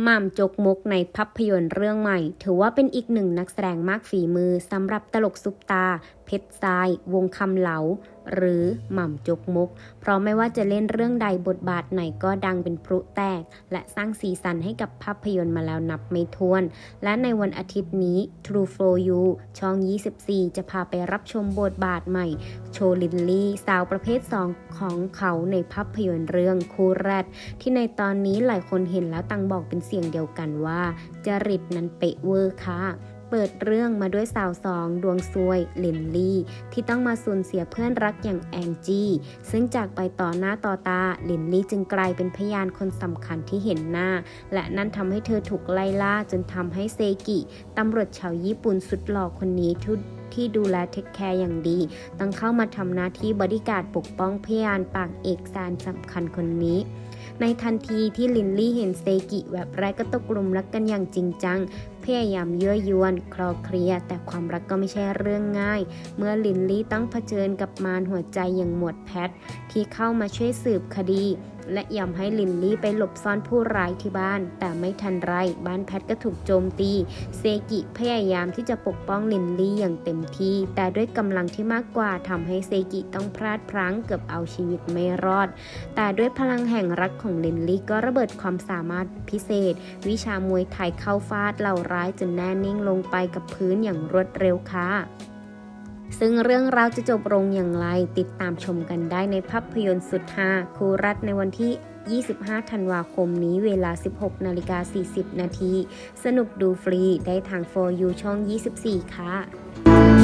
หม่ำจกมกในภาพยนตร์เรื่องใหม่ ถือว่าเป็นอีกหนึ่งนักแสดงมากฝีมือสำหรับตลกซุปตา ชรทรายวงคำเหลา หรือหม่ำจกมก เพราะไม่ว่าจะเล่นเรื่องใดบทบาทไหนก็ดังเป็นพลุแตก และสร้างสีสันให้กับภาพยนตร์มาแล้วนับไม่ถ้วน และในวันอาทิตย์นี้ True for You ช่อง 24 จะพาไปรับชมบทบาทใหม่ โชลินลี่ สาวประเภท 2 ของเขาในภาพยนตร์เรื่องคูแรด ที่ในตอนนี้หลายคนเห็นแล้วต่างบอกเป็นเสียงเดียวกันว่าจริตนั้นเป๊ะเวอร์ค่ะ เปิดเรื่องมาด้วยสาวสองดวงซวยลินลี่ ที่ต้องมาสูญเสียเพื่อนรักอย่างแองจี้ ซึ่งจากไปต่อหน้าต่อตาลินลี่จึงกลายเป็นพยานคนสำคัญที่เห็นหน้า และนั่นทำให้เธอถูกไล่ล่าจนทำให้เซกิตำรวจชาวญี่ปุ่นสุดหล่อคนนี้ทุที่ดูแลเทคแคร์อย่างดี ต้องเข้ามาทำหน้าที่บริการปกป้องพยานปากเอกสารสำคัญคนนี้ ในทันทีที่ลินลี่เห็นเซกิแวบแรกก็ตกลุมรักกันอย่างจริงจัง พยายามเยั่วยวนคลอเคลีย แต่ความรักก็ไม่ใช่เรื่องง่าย เมื่อลินลี่ต้องเผชิญกับมารหัวใจอย่างหมวดแพท ที่เข้ามาช่วยสืบคดี และยอมให้ลินลี่ไปหลบซ่อนผู้ร้ายที่บ้าน แต่ไม่ทันไรบ้านแพทก็ถูกโจมตี เซกิพยายามที่จะปกป้องลินลี่อย่างเต็มที่ แต่ด้วยกำลังที่มากกว่าทำให้เซกิต้องพลาดพลั้งเกือบเอาชีวิตไม่รอด แต่ด้วยพลังแห่งรักของลินลี่ก็ระเบิดความสามารถพิเศษ วิชามวยไทยเข้าฟาดเหล่าร้ายจนแน่นิ่งลงไปกับพื้นอย่างรวดเร็วค่ะ ซึ่งเรื่องราวจะจบลงอย่างไรติดตามชมกันได้ในภาพยนตร์สุดฮาคูรัตในวันที่25 ธันวาคมนี้เวลา 16 นาฬิกา 40 นาที สนุกดูฟรีได้ทาง 4U ช่อง 24 ค่ะ